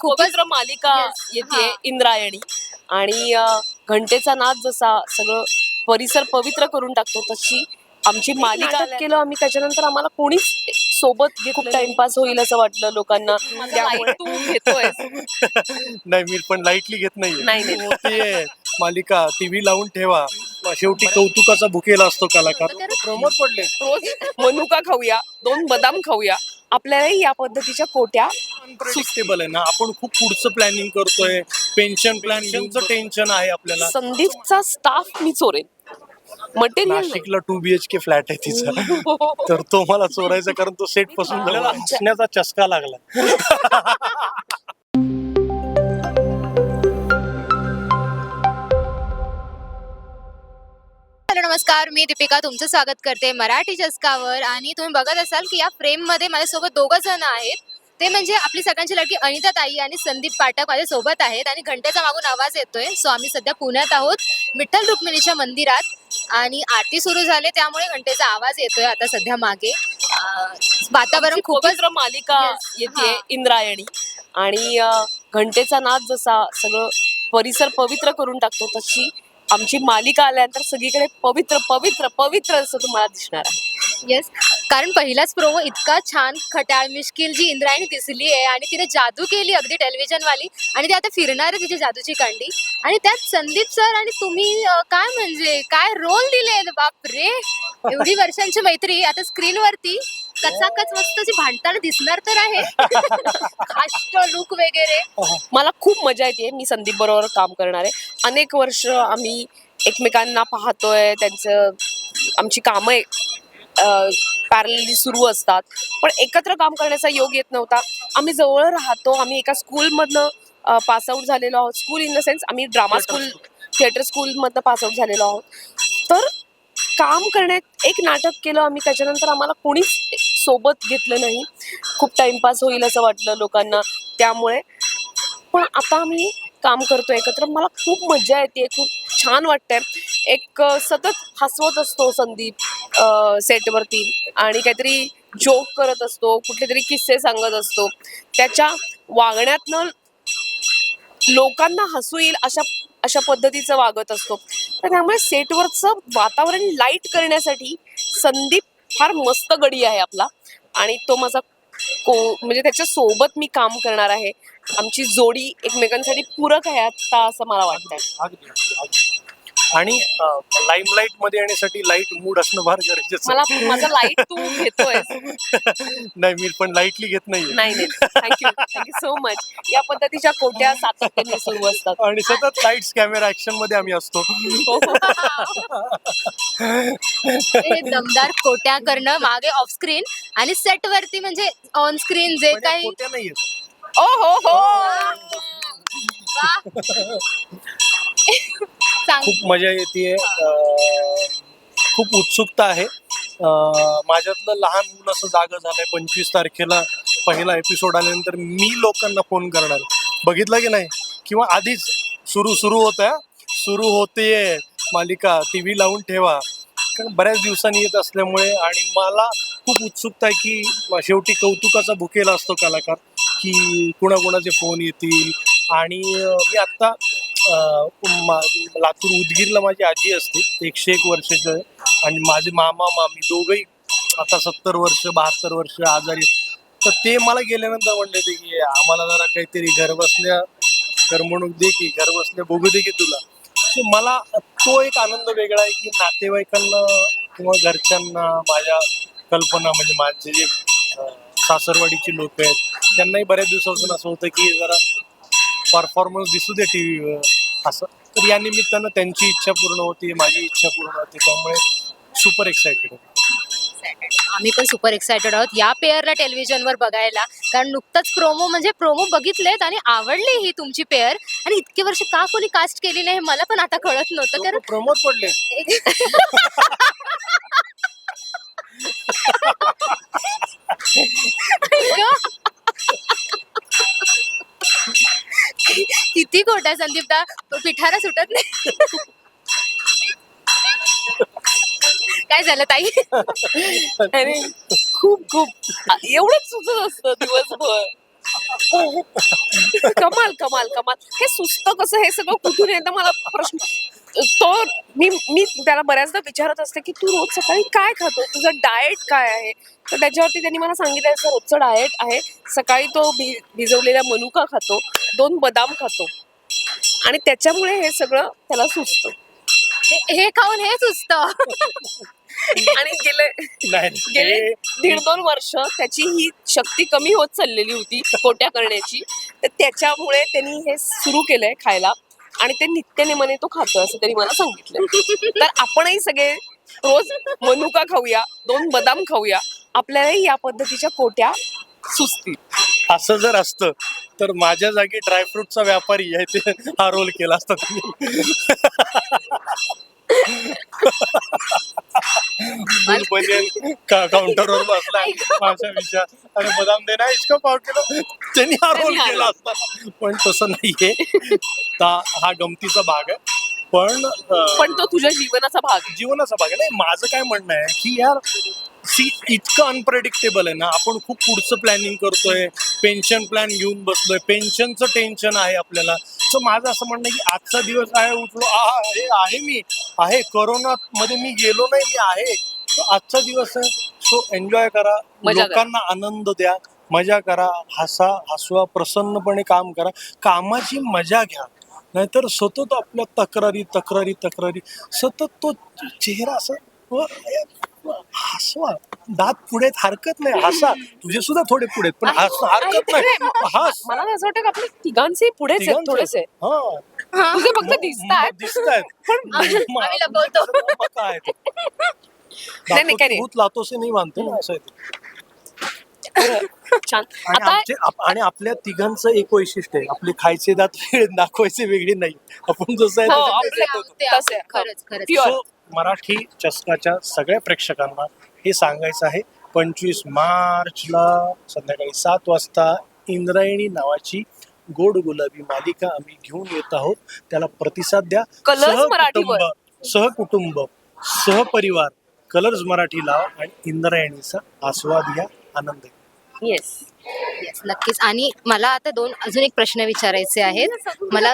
खूपच- पवित्र मालिका. येते. इंद्रायणी. आणि घंटेचा नाच जसा सगळं परिसर पवित्र करून टाकतो तशी आमची मालिका केलं आम्ही त्याच्यानंतर आम्हाला कोणीच सोबत खूप टाइमपास होईल असं वाटलं लोकांना. नाही मी पण लाईटली घेत नाही मालिका टीव्ही लावून ठेवा. शेवटी कौतुकाचा भुकेला असतो कलाकार. प्रमोद पडले. रोज मनुका खाऊया दोन बदाम खाऊया. आपल्यालाही या पद्धतीच्या कोट्या अनप्रेडिक्टेबल आहे ना. आपण खूप पुढचं प्लॅनिंग करतोय. पेन्शन प्लॅनिंगचं टेन्शन आहे आपल्याला. संदीपचा स्टाफ मी चोरेन. मटेरियल नाशिकला two B H K flat आहे तिचा. तर तो मला चोरायचा कारण तो सेटपासून हसण्याचा चस्का लागला. नमस्कार मी दीपिका तुमचं स्वागत करते मराठी चस्कावर आणि तुम्ही बघत असाल की या फ्रेममध्ये माझ्यासोबत दोघं जण आहेत. ते म्हणजे आपली सगळ्यांची लडकी अनिता ताई आणि संदीप पाठक माझ्या सोबत आहेत. आणि घंटेचा मागून आवाज येतोय. सो आम्ही सध्या पुण्यात आहोत. विठ्ठल रुक्मिणीच्या मंदिरात. आणि आरती सुरू झाले त्यामुळे घंटेचा आवाज येतोय आता सध्या मागे. अं, वातावरण खूपच पवित्र मालिका. येते. इंद्रायणी. आणि अ, घंटेचा नाच जसा सगळं परिसर पवित्र करून टाकतो तशी आमची मालिका आल्यानंतर सगळीकडे पवित्र पवित्र पवित्र असं तुम्हाला दिसणार आहे. येस कारण पहिलाच प्रोमो इतका छान खट्याळ मिश्किल जी इंद्रायणी दिसली आहे आणि तिने जादू केली अगदी टेलिव्हिजन वाली आणि ती आता फिरणार आहे तिची जादूची कांडी. आणि त्यात संदीप सर आणि तुम्ही अं, काय म्हणजे काय रोल दिले बापरे! एवढी वर्षांची मैत्री. आता स्क्रीनवरती कचाकच मस्त अशी भांडताना दिसणार तर आहे. काष्ट लुक वगैरे. मला खूप मजा येते मी संदीप बरोबर काम करणार. आहे अनेक वर्ष आम्ही एकमेकांना पाहतोय त्यांचं आमची कामं पॅरलली सुरू असतात. पण एकत्र काम करण्याचा योग येत नव्हता. आम्ही जवळ राहतो आम्ही एका स्कूलमधनं पास आऊट झालेलो आहोत. स्कूल इन द सेन्स आम्ही ड्रामा स्कूल थिएटर स्कूलमधनं पास आऊट झालेलो आहोत. तर काम करण्यात एक नाटक केलं आम्ही त्याच्यानंतर आम्हाला कोणीच सोबत घेतलं नाही. खूप टाइमपास होईल असं वाटलं लोकांना त्यामुळे. पण आता आम्ही काम करतो एकत्र. मला खूप मजा येते खूप छान वाटतंय. एक सतत हसवत असतो संदीप सेटवरती आणि काहीतरी जोक करत असतो कुठले तरी किस्से सांगत असतो. त्याच्या वागण्यातनं लोकांना हसू येईल अशा अशा पद्धतीचं वागत असतो. तर त्यामुळे सेटवरचं वातावरण लाइट करण्यासाठी संदीप फार मस्त गडी आहे आपला. आणि तो माझा को म्हणजे त्याच्या सोबत मी काम करणार आहे. आमची जोडी एकमेकांसाठी पूरक आहे आता असं मला वाटतंय. आणि लाईमलाईटमध्ये येण्यासाठी लाइट मूड असणं फार गरजेचं. माझा लाइट तू घेतोय नाही मी पण लाईटली घेत नाही नाही. नाही थँक्यू थँक्यू सो मच या पद्धतीच्या कोट्या सातत्याने सुरू असतात. आणि सतत लाईट्स कॅमेरा ऍक्शनमध्ये आम्ही असतो. हो, दमदार कोट्या करणं मागे ऑफ स्क्रीन आणि सेट वरती म्हणजे ऑन स्क्रीन जे काही ओ हो हो खूप मजा येते. खूप उत्सुकता आहे. माझ्यातलं लहान मुलं असं जागं झालंय. पंचवीस तारखेला पहिला एपिसोड आल्यानंतर मी लोकांना फोन करणार. बघितलं की नाही? किंवा आधीच सुरू सुरू होत सुरू होते. मालिका टी व्ही लावून ठेवा. कारण बऱ्याच दिवसांनी येत असल्यामुळे आणि मला खूप उत्सुकता आहे की शेवटी कौतुकाचा भुकेला असतो कलाकार की कुणाकुणाचे फोन येतील. आणि मी आत्ता लातूर उदगीरला माझी आजी असते. एकशे एक वर्षाचं आहे. आणि माझे मामा मामी दोघंही आता सत्तर वर्ष बहात्तर वर्ष आजारी तर ते मला गेल्यानंतर म्हणले ते की आम्हाला जरा काहीतरी घर बसल्या करमणूक दे की घर बसल्या बघू दे की तुला. मला तो एक आनंद वेगळा आहे की नातेवाईकांना किंवा घरच्यांना माझ्या कल्पना म्हणजे माझे जे अं, सासरवाडीची लोक आहेत त्यांनाही बऱ्याच दिवसापासून असं होतं की जरा परफॉर्मन्स दिसू दे टी व्हीवर असं. तर या निमित्तानं त्यांची इच्छा पूर्ण होती माझी इच्छा पूर्ण होती. त्यामुळे सुपर एक्सायटेड आम्ही पण सुपर एक्सायटेड आहोत. या पेअरला टेलिव्हिजनवर बघायला. कारण नुकताच प्रोमो म्हणजे प्रोमो बघितलेत आणि आवडली ही तुमची पेअर आणि इतके वर्ष का कोणी कास्ट केली नाही हे मला पण आता कळत नव्हतं. कारण प्रमोद पडले. किती खोटा संदीप दा पिठारा सुटत नाही. काय झालं ताई? अरे खूप खूप. एवढंच सुचत असतं दिवसभर. कमाल कमाल कमाल. हे सुस्त कसं हे सगळं कुठून येतं मला प्रश्न तो मी मी त्याला बऱ्याचदा विचारत असते की तू रोज सकाळी काय खातो? तुझं डाएट काय आहे? तर त्याच्यावरती त्यांनी मला सांगितलं असं रोजचं डाएट आहे. सकाळी तो भि भिजवलेला मनुका खातो. दोन बदाम खातो. आणि त्याच्यामुळे हे सगळं त्याला सुचतं. हे- हे खाऊन हे सुचत. आणि गेले नाही गेले दीड दोन वर्ष त्याची ही शक्ती कमी होत चाललेली होती कोट्या करण्याची. तर त्याच्यामुळे त्यांनी हे सुरू केलंय खायला. आणि ते नित्यनेमाने तो खातो असं त्यांनी मला सांगितलं. तर आपणही सगळे रोज मनुका खाऊया दोन बदाम खाऊया आपल्यालाही या पद्धतीच्या कोट्या सुचतील. असं जर असतं तर माझ्या जागी ड्रायफ्रुटचा व्यापारी आहे ते हा रोल केला असता तुम्ही. फुल बनेल काउंटरवर बसलाय माझ्या विचार. आणि बदाम देना इसका पाव किलो. त्यांनी हा रोल केला असता. पण तसं नाहीये. ता- हा गमतीचा भाग आहे. पण पण तो तुझ्या जीवनाचा भाग. जीवनाचा भाग आहे. नाही माझं काय म्हणणं आहे की यार सी इतकं अनप्रेडिक्टेबल आहे ना आपण खूप पुढचं प्लॅनिंग करतोय पेन्शन प्लॅन घेऊन बसलोय पेन्शनचं टेन्शन आहे आपल्याला. तर माझं असं म्हणणं की आजचा दिवस आहे उठलो हे आहे मी. आहे करोना मध्ये मी गेलो नाही मी आहे. तो आजचा दिवस आहे. सो एन्जॉय करा. मजा करा. लोकांना आनंद द्या. मजा करा. हसा हसवा प्रसन्नपणे काम करा. कामाची मजा घ्या. नाहीतर सतत आपल्या तक्रारी तक्रारी तक्रारी सतत तो चेहरा असं व- हसवा. दात पुढे आहेत, हरकत नाही. हसा. तुझे सुद्धा थोडे पुढे आहेत, पण हस हरकत नाही. हस. मला असं वाटतं की आपले तिघांचे पुढेच आहेत तिघांचे. थोडेसे. हा. तुझे फक्त दिसतात दिसतायत. आम्ही लपवतो. मग काय ते? नाही, नाही, काय नाही. भूत लातो से नाही मानते ना असं आहे ते. छान आणि आता आमचे आप- आणि आपल्या तिघांचं एक वैशिष्ट्य आहे आपले खायचे दात वेगळे दाखवायचे वेगळे नाही आपण जसं आहे हो, तसं आपले- ते दाखवतो. ते तसं आहे. खरंच खरंच Pure. So, मराठी चषकाच्या सगळ्या प्रेक्षकांना हे सांगायचं आहे पंचवीस मार्चला संध्याकाळी सात वाजता इंद्रायणी नावाची गोड गुलाबी मालिका आम्ही घेऊन येत आहोत त्याला प्रतिसाद द्या सहकुटुंब. सहकुटुंब सहपरिवार कलर्स मराठी लावा आणि इंद्रायणीचा आस्वाद घ्या आनंद घ्या. येस Yes, नक्कीच. आणि मला आता दोन अजून एक प्रश्न विचारायचे आहेत. मला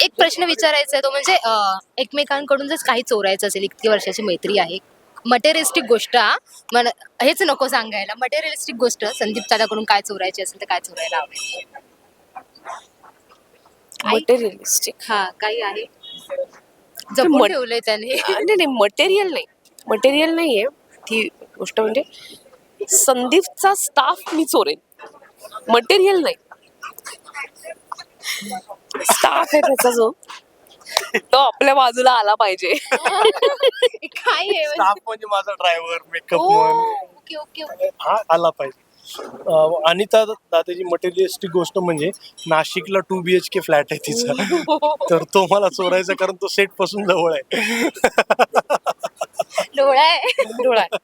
एक प्रश्न विचारायचा आहे तो म्हणजे अं, एकमेकांकडून जर काही चोरायचं असेल इतकी वर्षाची मैत्री आहे मटेरियलिस्टिक गोष्ट हा. मला हेच नको सांगायला. मटेरियलिस्टिक गोष्ट संदीप दादाकडून काय चोरायची असेल तर काय चोरायला आवडेल मटेरियलिस्टिक. हा काही आहे? जपून ठेवलंय त्याने. नाही नाही मटेरियल नाही. मटेरियल नाहीये. ती गोष्ट म्हणजे संदीपचा स्टाफ मी चोरेन. मटेरियल नाही. स्टाफ आहे त्याचा जो. तो आपल्या बाजूला आला पाहिजे. काय आहे? स्टाफ म्हणजे माझा ड्रायव्हर मेकअप ओ, मन ओके ओके ओके. हा आला पाहिजे. अं, अनिता दादाची मटेरियलिस्टिक गोष्ट म्हणजे नाशिकला two B H K flat आहे तिचा. तर तो मला चोरायचा कारण तो सेटपासून जवळ आहे. डोळा आहे. डोळा आहे.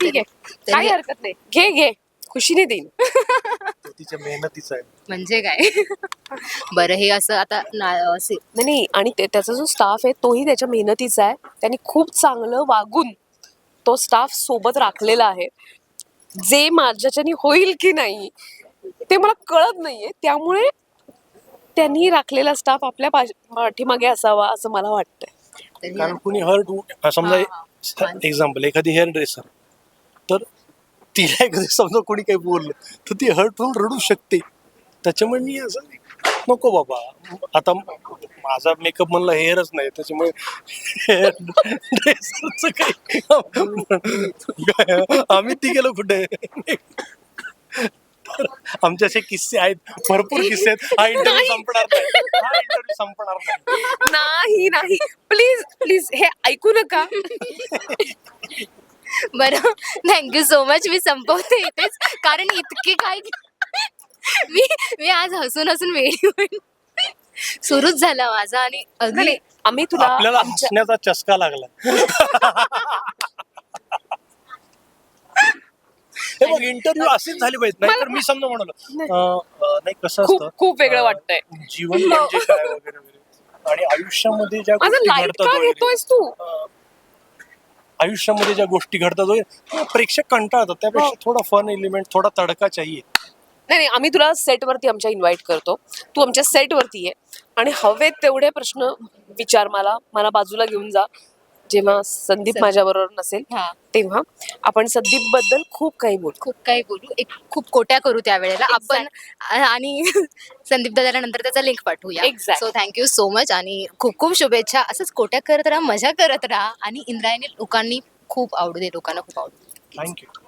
ठीक आहे. काही हरकत नाही. घे घे. खुशीने देईन. तो तिच्या मेहनतीचा आहे. म्हणजे काय? बरं हे असं आता ना- असे नाही नाही. आणि ते त्याचा जो स्टाफ आहे तोही त्याच्या मेहनतीचा आहे. त्यांनी खूप चांगलं वागून तो स्टाफ सोबत राखलेला आहे. जे माझ्याच्याने होईल की नाही ते मला कळत नाहीये. त्यामुळे त्यांनी राखलेला स्टाफ आपल्या पाश- पाठीमागे असावा असं मला वाटतंय. कारण कुणी हर्ट समजा. एक्झाम्पल एखादी हेअर ड्रेसर तर तिला एखादी समजा कोणी काही बोललं तर ती हर्ट होऊन रडू शकते. त्याच्यामुळे मी असं नको बाबा. आता माझा मेकअप म्हणला हेअरच नाही त्याच्यामुळे हेअर काही आम्ही ती गेलो कुठे? तर आमचे असे किस्से आहेत. भरपूर किस्से आहेत. हा इंटरव्ह्यू संपणार नाही. हा इंटरव्ह्यू संपणार नाही. नाही नाही. प्लीज प्लीज हे ऐकू नका. बरं. थँक्यू सो मच मी संपवते इथेच. कारण इतके काय मी मी आज हसून हसून वेळी होईल सुरूच झाला माझा आणि अगदी आम्ही तुला आपल्याला आमच्या- हसण्याचा चस्का लागला. हे बघ इंटरव्ह्यू असेच झाले पाहिजे नाहीतर मी समजा म्हणालो. नाही. कसं खूप- असतं? खूप वेगळं अं, वाटतंय. जीवन म्हणजे काय वगैरे वगैरे. आणि आयुष्यामध्ये ज्या माझं गोष्टी लाइट घडतात का वगैरे घेतोयस तू? अं, आयुष्यामध्ये ज्या गोष्टी घडतात वगैरे, प्रेक्षक कंटाळतात. त्यापेक्षा थोडा फन एलिमेंट थोडा तडका चाहिए. नाही नाही आम्ही तुला सेटवरती आमच्या इन्व्हाइट करतो. तू आमच्या सेटवरती ये. आणि हवेत तेवढे प्रश्न विचार मला. मला बाजूला घेऊन जा. जेव्हा संदीप संदीप. माझ्याबरोबर नसेल हा. तेव्हा आपण संदीपबद्दल खूप काही बोलू. खूप काही बोलू. एक खूप कोट्या करू त्यावेळेला. आपण आ- आणि संदीप दादाला नंतर त्याचा लिंक पाठवूया. Exact. So thank you so much आणि खूप खूप शुभेच्छा. असंच कोट्या करत राहा मजा करत राहा आणि इंद्रायणी लोकांनी खूप आवडू दे लोकांना खूप आवडू दे. थँक्यू